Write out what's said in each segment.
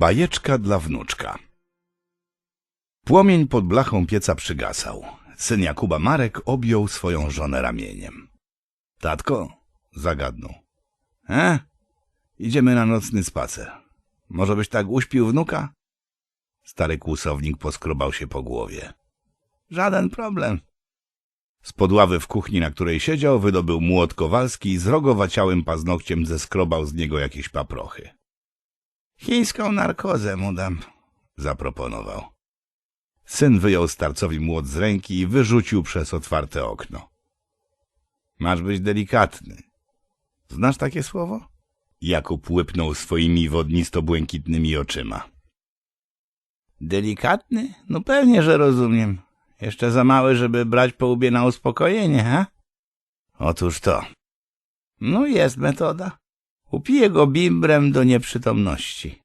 Bajeczka dla wnuczka Płomień pod blachą pieca przygasał. Syn Jakuba Marek objął swoją żonę ramieniem. Tatko, zagadnął. E? Idziemy na nocny spacer. Może byś tak uśpił wnuka? Stary kłusownik poskrobał się po głowie. Żaden problem. Spod ławy w kuchni, na której siedział, wydobył młot kowalski i z rogowaciałym paznokciem zeskrobał z niego jakieś paprochy. Chińską narkozę mu dam, zaproponował. Syn wyjął starcowi młot z ręki i wyrzucił przez otwarte okno. Masz być delikatny. Znasz takie słowo? Jakub łypnął swoimi wodnisto-błękitnymi oczyma. Delikatny? No pewnie, że rozumiem. Jeszcze za mały, żeby brać po łbie na uspokojenie, ha? Otóż to. No jest metoda. Upiję go bimbrem do nieprzytomności.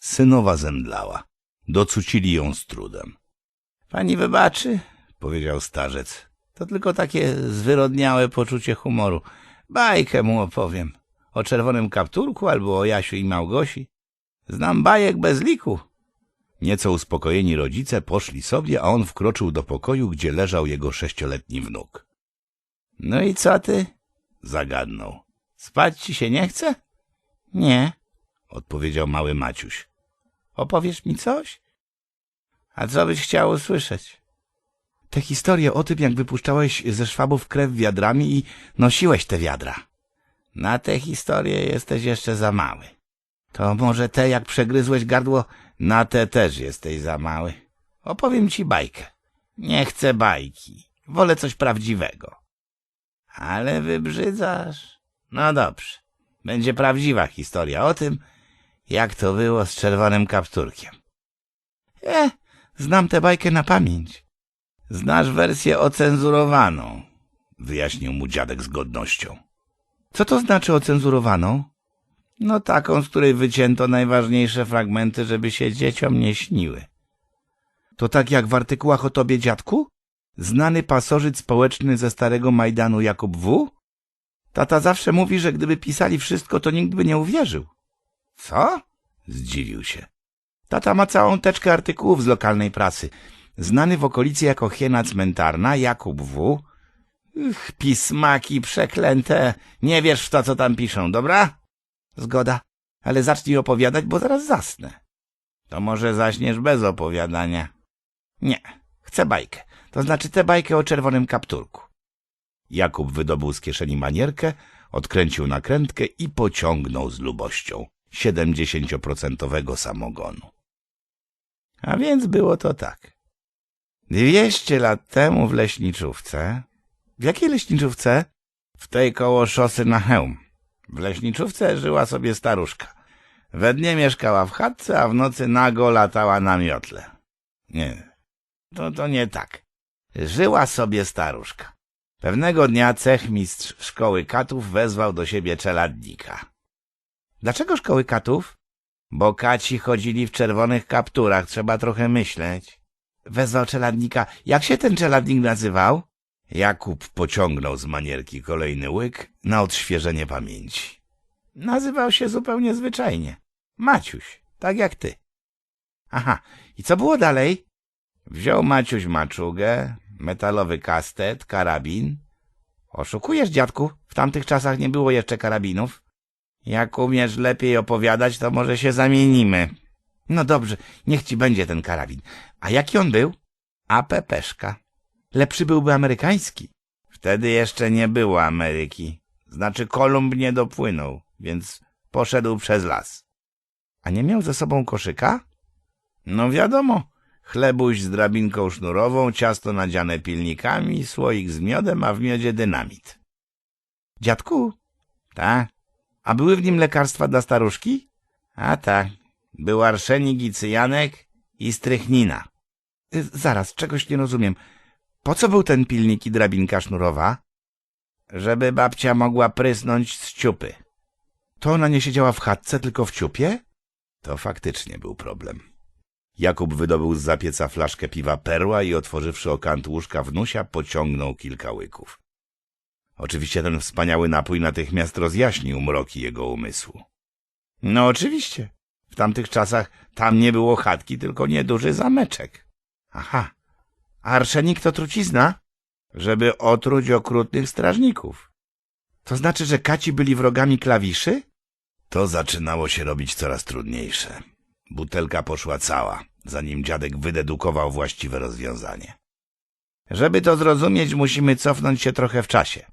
Synowa zemdlała. Docucili ją z trudem. Pani wybaczy, powiedział starzec. To tylko takie zwyrodniałe poczucie humoru. Bajkę mu opowiem. O czerwonym kapturku albo o Jasiu i Małgosi. Znam bajek bez liku. Nieco uspokojeni rodzice poszli sobie, a on wkroczył do pokoju, gdzie leżał jego sześcioletni wnuk. — No i co ty? — zagadnął. — Spać ci się nie chce? — Nie — odpowiedział mały Maciuś. — Opowiesz mi coś? — A co byś chciał usłyszeć? — Te historie o tym, jak wypuszczałeś ze szwabów krew wiadrami i nosiłeś te wiadra. — Na te historie jesteś jeszcze za mały. To może te, jak przegryzłeś gardło na te też jesteś za mały. Opowiem ci bajkę. Nie chcę bajki. Wolę coś prawdziwego. Ale wybrzydzasz. No dobrze. Będzie prawdziwa historia o tym, jak to było z czerwonym kapturkiem. E, znam tę bajkę na pamięć. Znasz wersję ocenzurowaną, wyjaśnił mu dziadek z godnością. Co to znaczy ocenzurowaną? No taką, z której wycięto najważniejsze fragmenty, żeby się dzieciom nie śniły. To tak jak w artykułach o tobie, dziadku? Znany pasożyt społeczny ze starego Majdanu Jakub W? Tata zawsze mówi, że gdyby pisali wszystko, to nikt by nie uwierzył. Co? Zdziwił się. Tata ma całą teczkę artykułów z lokalnej prasy. Znany w okolicy jako hiena cmentarna Jakub W. Ych, pismaki przeklęte. Nie wiesz w to, co tam piszą, dobra? Zgoda, ale zacznij opowiadać, bo zaraz zasnę. To może zaśniesz bez opowiadania. Nie, chcę bajkę. To znaczy tę bajkę o czerwonym kapturku. Jakub wydobył z kieszeni manierkę, odkręcił nakrętkę i pociągnął z lubością siedemdziesięcioprocentowego samogonu. A więc było to tak. Dwieście lat temu w leśniczówce... W jakiej leśniczówce? W tej koło szosy na hełm. W leśniczówce żyła sobie staruszka. We dnie mieszkała w chatce, a w nocy nago latała na miotle. Nie, to, to nie tak. Żyła sobie staruszka. Pewnego dnia cechmistrz szkoły katów wezwał do siebie czeladnika. Dlaczego szkoły katów? Bo kaci chodzili w czerwonych kapturach, trzeba trochę myśleć. Wezwał czeladnika. Jak się ten czeladnik nazywał? Jakub pociągnął z manierki kolejny łyk na odświeżenie pamięci. Nazywał się zupełnie zwyczajnie. Maciuś, tak jak ty. Aha, i co było dalej? Wziął Maciuś maczugę, metalowy kastet, karabin. Oszukujesz, dziadku, w tamtych czasach nie było jeszcze karabinów. Jak umiesz lepiej opowiadać, to może się zamienimy. No dobrze, niech ci będzie ten karabin. A jaki on był? A pepeszka. Lepszy byłby amerykański. Wtedy jeszcze nie było Ameryki. Znaczy Kolumb nie dopłynął, więc poszedł przez las. A nie miał ze sobą koszyka? No wiadomo. Chlebuś z drabinką sznurową, ciasto nadziane pilnikami, słoik z miodem, a w miodzie dynamit. Dziadku? Tak. A były w nim lekarstwa dla staruszki? A tak. Był arszenik i cyjanek i strychnina. Y, zaraz, czegoś nie rozumiem. Po co był ten pilnik i drabinka sznurowa? Żeby babcia mogła prysnąć z ciupy. To ona nie siedziała w chatce, tylko w ciupie? To faktycznie był problem. Jakub wydobył z zapieca flaszkę piwa perła i otworzywszy okant łóżka wnusia, pociągnął kilka łyków. Oczywiście ten wspaniały napój natychmiast rozjaśnił mroki jego umysłu. No oczywiście. W tamtych czasach tam nie było chatki, tylko nieduży zameczek. Aha. A arszenik to trucizna? Żeby otruć okrutnych strażników. To znaczy, że kaci byli wrogami klawiszy? To zaczynało się robić coraz trudniejsze. Butelka poszła cała, zanim dziadek wydedukował właściwe rozwiązanie. Żeby to zrozumieć, musimy cofnąć się trochę w czasie.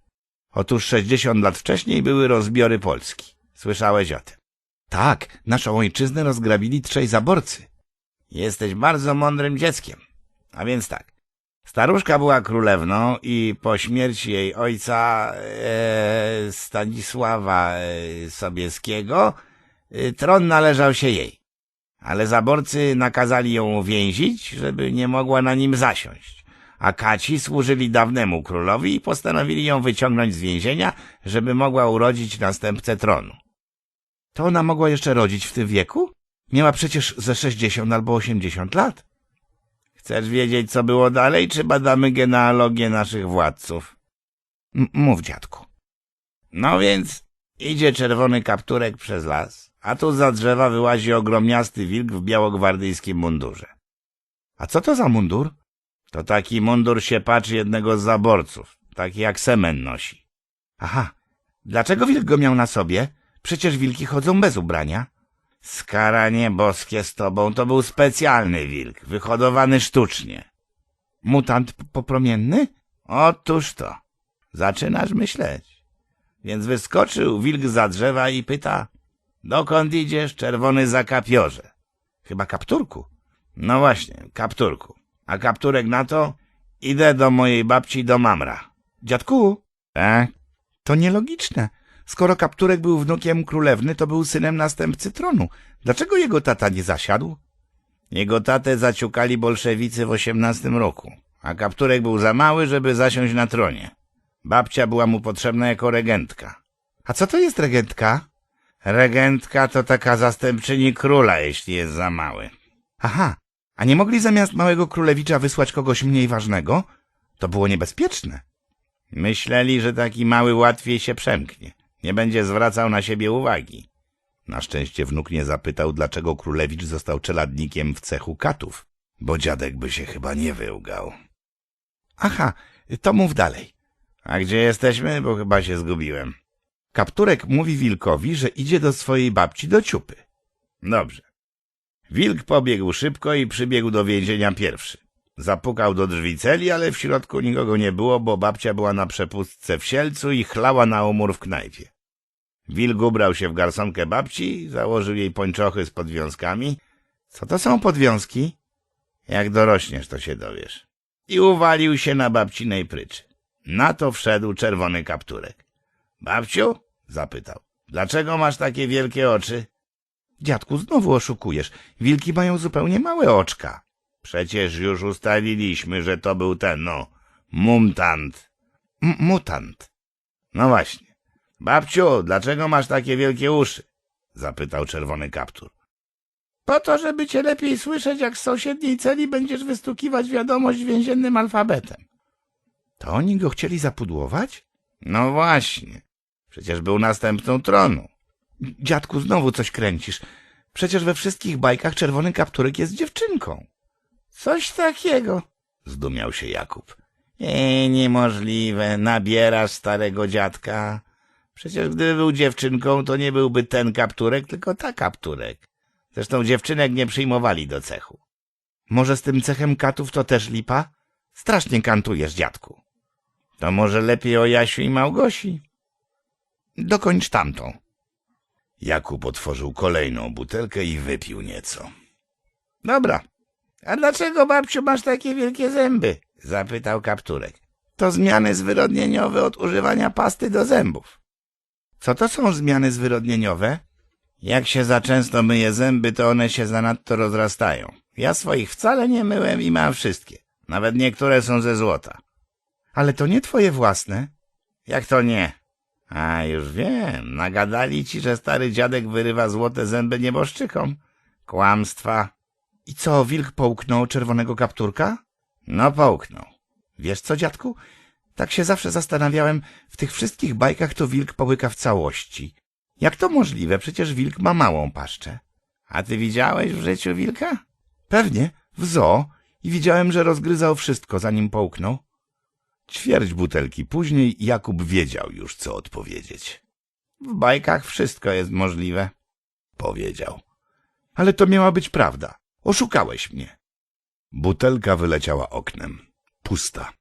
Otóż 60 lat wcześniej były rozbiory Polski. Słyszałeś o tym? Tak, naszą ojczyznę rozgrabili trzej zaborcy. Jesteś bardzo mądrym dzieckiem. A więc tak. Staruszka była królewną i po śmierci jej ojca e, Stanisława e, Sobieskiego e, tron należał się jej. Ale zaborcy nakazali ją uwięzić, żeby nie mogła na nim zasiąść. A kaci służyli dawnemu królowi i postanowili ją wyciągnąć z więzienia, żeby mogła urodzić następcę tronu. To ona mogła jeszcze rodzić w tym wieku? Miała przecież ze 60 albo 80 lat. Chcesz wiedzieć, co było dalej, czy badamy genealogię naszych władców? M mów, dziadku. No więc idzie czerwony kapturek przez las, a tu za drzewa wyłazi ogromniasty wilk w białogwardyjskim mundurze. A co to za mundur? To taki mundur się patrzy jednego z zaborców, taki jak semen nosi. Aha. Dlaczego wilk go miał na sobie? Przecież wilki chodzą bez ubrania. Skaranie boskie z tobą to był specjalny wilk, wyhodowany sztucznie. Mutant popromienny? Otóż to. Zaczynasz myśleć. Więc wyskoczył wilk za drzewa i pyta, dokąd idziesz, czerwony zakapiorze? Chyba kapturku. No właśnie, kapturku. A kapturek na to, idę do mojej babci do mamra. Dziadku, Tak? to nielogiczne. Skoro kapturek był wnukiem królewny, to był synem następcy tronu. Dlaczego jego tata nie zasiadł? Jego tatę zaciukali bolszewicy w osiemnastym roku, a kapturek był za mały, żeby zasiąść na tronie. Babcia była mu potrzebna jako regentka. A co to jest regentka? Regentka to taka zastępczyni króla, jeśli jest za mały. Aha, a nie mogli zamiast małego królewicza wysłać kogoś mniej ważnego? To było niebezpieczne. Myśleli, że taki mały łatwiej się przemknie. Nie będzie zwracał na siebie uwagi. Na szczęście wnuk nie zapytał, dlaczego królewicz został czeladnikiem w cechu katów, bo dziadek by się chyba nie wyłgał. Aha, to mów dalej. A gdzie jesteśmy? Bo chyba się zgubiłem. Kapturek mówi wilkowi, że idzie do swojej babci do ciupy. Dobrze. Wilk pobiegł szybko i przybiegł do więzienia pierwszy. Zapukał do drzwi celi, ale w środku nikogo nie było, bo babcia była na przepustce w Sielcu i chlała na umór w knajpie. Wilk ubrał się w garsonkę babci, założył jej pończochy z podwiązkami. Co to są podwiązki? Jak dorośniesz, to się dowiesz. I uwalił się na babcinej pryczy. Na to wszedł czerwony kapturek. Babciu? Zapytał. Dlaczego masz takie wielkie oczy? Dziadku, znowu oszukujesz. Wilki mają zupełnie małe oczka. Przecież już ustaliliśmy, że to był ten, no, mumtant. M mutant. No właśnie. Babciu, dlaczego masz takie wielkie uszy? zapytał czerwony kaptur. Po to, żeby cię lepiej słyszeć, jak z sąsiedniej celi będziesz wystukiwać wiadomość więziennym alfabetem. To oni go chcieli zapudłować? No właśnie. Przecież był następcą tronu. Dziadku, znowu coś kręcisz. Przecież we wszystkich bajkach czerwony kapturek jest dziewczynką. Coś takiego, zdumiał się Jakub. Ej, niemożliwe, nabierasz starego dziadka. Przecież gdyby był dziewczynką, to nie byłby ten kapturek, tylko ta kapturek. Zresztą dziewczynek nie przyjmowali do cechu. Może z tym cechem katów to też lipa? Strasznie kantujesz, dziadku. To może lepiej o Jasiu i Małgosi? Dokończ tamtą. Jakub otworzył kolejną butelkę i wypił nieco. Dobra. A dlaczego, babciu, masz takie wielkie zęby? zapytał kapturek. To zmiany zwyrodnieniowe od używania pasty do zębów. Co to są zmiany zwyrodnieniowe? Jak się za często myje zęby, to one się zanadto rozrastają. Ja swoich wcale nie myłem i mam wszystkie. Nawet niektóre są ze złota. Ale to nie twoje własne. Jak to nie? A, już wiem. Nagadali ci, że stary dziadek wyrywa złote zęby nieboszczykom. Kłamstwa. I co, wilk połknął czerwonego kapturka? No, połknął. Wiesz co, dziadku? Tak się zawsze zastanawiałem, w tych wszystkich bajkach to wilk połyka w całości. Jak to możliwe? Przecież wilk ma małą paszczę. A ty widziałeś w życiu wilka? Pewnie, w zoo i widziałem, że rozgryzał wszystko, zanim połknął. Ćwierć butelki później Jakub wiedział już, co odpowiedzieć. W bajkach wszystko jest możliwe. Powiedział. Ale to miała być prawda. Oszukałeś mnie. Butelka wyleciała oknem. Pusta.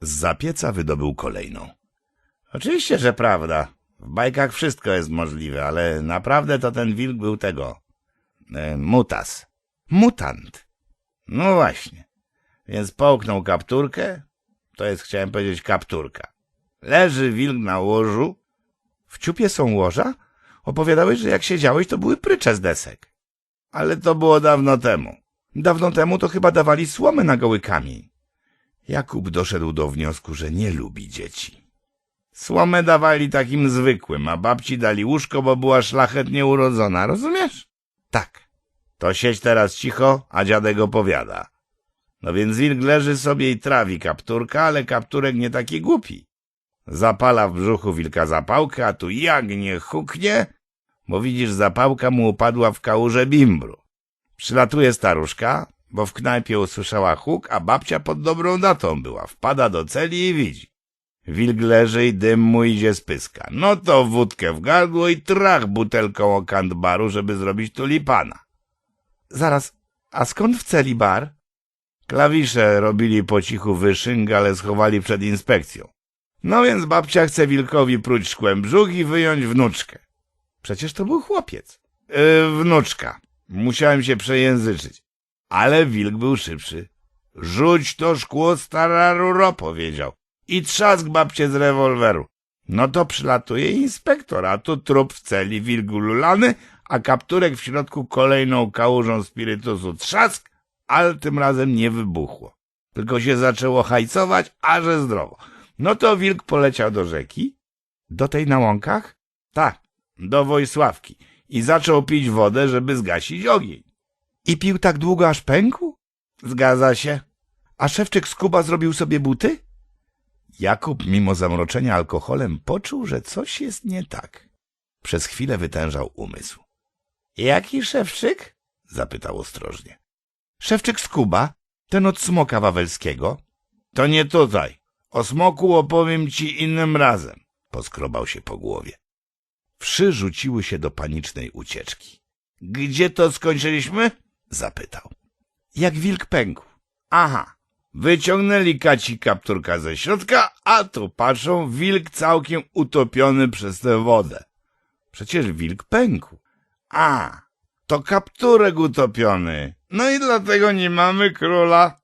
Z zapieca wydobył kolejną. Oczywiście, że prawda. W bajkach wszystko jest możliwe, ale naprawdę to ten wilk był tego. E, mutas. Mutant. No właśnie. Więc połknął kapturkę. To jest, chciałem powiedzieć, kapturka. Leży wilk na łożu. W ciupie są łoża? Opowiadałeś, że jak siedziałeś, to były prycze z desek. Ale to było dawno temu. Dawno temu to chyba dawali słomy na goły kamień. Jakub doszedł do wniosku, że nie lubi dzieci. Słomę dawali takim zwykłym, a babci dali łóżko, bo była szlachetnie urodzona, rozumiesz? Tak. To siedź teraz cicho, a dziadek opowiada. No więc wilk leży sobie i trawi kapturka, ale kapturek nie taki głupi. Zapala w brzuchu wilka zapałkę, a tu jak nie huknie, bo widzisz, zapałka mu upadła w kałuże bimbru. Przylatuje staruszka, bo w knajpie usłyszała huk, a babcia pod dobrą datą była. Wpada do celi i widzi. Wilk leży i dym mu idzie z pyska. No to wódkę w gardło i trach butelką o kant baru, żeby zrobić tulipana. Zaraz, a skąd w celi bar? Klawisze robili po cichu wyszynk, ale schowali przed inspekcją. No więc babcia chce wilkowi pruć szkłem brzuch i wyjąć wnuczkę. Przecież to był chłopiec. Yy, wnuczka. Musiałem się przejęzyczyć. Ale wilk był szybszy. Rzuć to szkło, stara ruro, powiedział. I trzask babcie z rewolweru. No to przylatuje inspektor, a tu trup w celi, wilk ululany, a kapturek w środku kolejną kałużą spirytusu. Trzask, ale tym razem nie wybuchło. Tylko się zaczęło hajcować, a że zdrowo. No to wilk poleciał do rzeki. Do tej na łąkach? Tak, do Wojsławki. I zaczął pić wodę, żeby zgasić ogień. I pił tak długo, aż pękł? Zgadza się. A szewczyk z Kuba zrobił sobie buty? Jakub, mimo zamroczenia alkoholem, poczuł, że coś jest nie tak. Przez chwilę wytężał umysł. Jaki szewczyk? Zapytał ostrożnie. Szewczyk z Kuba, ten od smoka wawelskiego. To nie tutaj. O smoku opowiem ci innym razem. Poskrobał się po głowie. Wszy rzuciły się do panicznej ucieczki. Gdzie to skończyliśmy? Zapytał. Jak wilk pękł. Aha. Wyciągnęli kaci kapturka ze środka, a tu patrzą, wilk całkiem utopiony przez tę wodę. Przecież wilk pękł. A, to kapturek utopiony. No i dlatego nie mamy króla.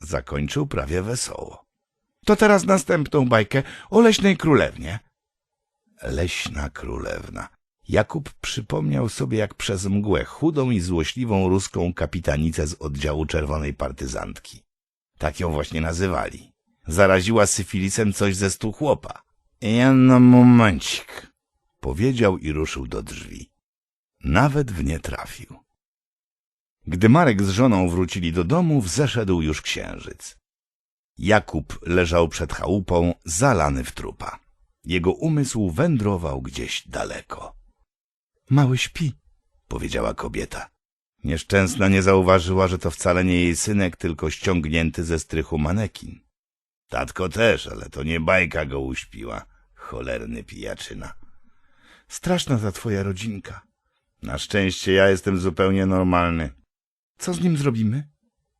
Zakończył prawie wesoło. To teraz następną bajkę o leśnej królewnie. Leśna królewna. Jakub przypomniał sobie, jak przez mgłę chudą i złośliwą ruską kapitanicę z oddziału czerwonej partyzantki. Tak ją właśnie nazywali. Zaraziła syfilisem coś ze stu chłopa. Jedno momencik. Powiedział i ruszył do drzwi. Nawet w nie trafił. Gdy Marek z żoną wrócili do domu, wzeszedł już księżyc. Jakub leżał przed chałupą, zalany w trupa. Jego umysł wędrował gdzieś daleko. Mały śpi, powiedziała kobieta. Nieszczęsna nie zauważyła, że to wcale nie jej synek, tylko ściągnięty ze strychu manekin. Tatko też, ale to nie bajka go uśpiła. Cholerny pijaczyna. Straszna ta twoja rodzinka. Na szczęście ja jestem zupełnie normalny. Co z nim zrobimy?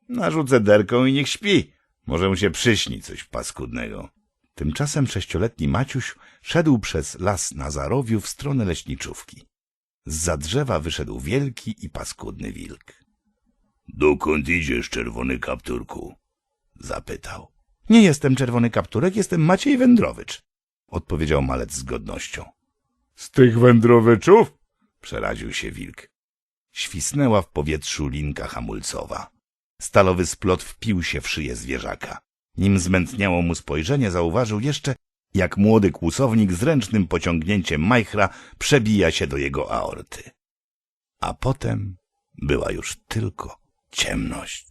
Narzucę derką i niech śpi. Może mu się przyśni coś paskudnego. Tymczasem sześcioletni Maciuś szedł przez las Nazarowiu w stronę leśniczówki. Z drzewa wyszedł wielki i paskudny wilk. — Dokąd idziesz, czerwony kapturku? — zapytał. — Nie jestem czerwony kapturek, jestem Maciej Wędrowicz — odpowiedział malec z godnością. — Z tych wędrowyczów? — przeraził się wilk. Świsnęła w powietrzu linka hamulcowa. Stalowy splot wpił się w szyję zwierzaka. Nim zmętniało mu spojrzenie, zauważył jeszcze, jak młody kłusownik z ręcznym pociągnięciem majchra przebija się do jego aorty. A potem była już tylko ciemność.